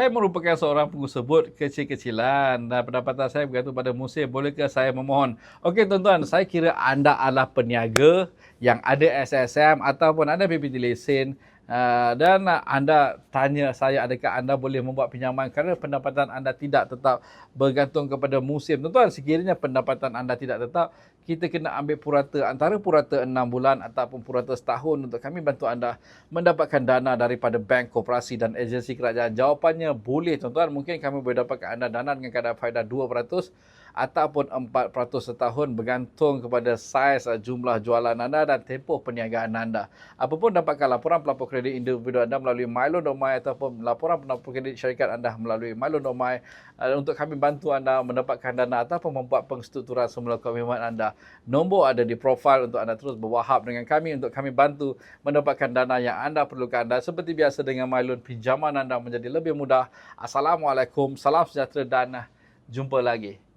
Saya merupakan seorang pengusebut kecil-kecilan dan pendapatan saya bergantung pada musim. Bolehkah saya memohon? Okey tuan-tuan, saya kira anda adalah peniaga yang ada SSM ataupun ada PPT lesen Uh, dan anda tanya saya adakah anda boleh membuat pinjaman kerana pendapatan anda tidak tetap bergantung kepada musim. Tuan-tuan, sekiranya pendapatan anda tidak tetap, kita kena ambil purata antara purata enam bulan ataupun purata setahun untuk kami bantu anda mendapatkan dana daripada bank, koperasi dan agensi kerajaan. Jawapannya boleh tuan-tuan. Mungkin kami boleh dapatkan anda dana dengan kadar faedah 2% ataupun 4% setahun bergantung kepada saiz uh, jumlah jualan anda dan tempoh perniagaan anda. Apapun dapatkan laporan pelapor kredit individu anda melalui Domai ataupun laporan pelapor kredit syarikat anda melalui Domai uh, untuk kami bantu anda mendapatkan dana ataupun membuat pengstrukturan semula komitmen anda. Nombor ada di profil untuk anda terus berwahab dengan kami untuk kami bantu mendapatkan dana yang anda perlukan dan seperti biasa dengan Milo pinjaman anda menjadi lebih mudah. Assalamualaikum, salam sejahtera dan uh, jumpa lagi.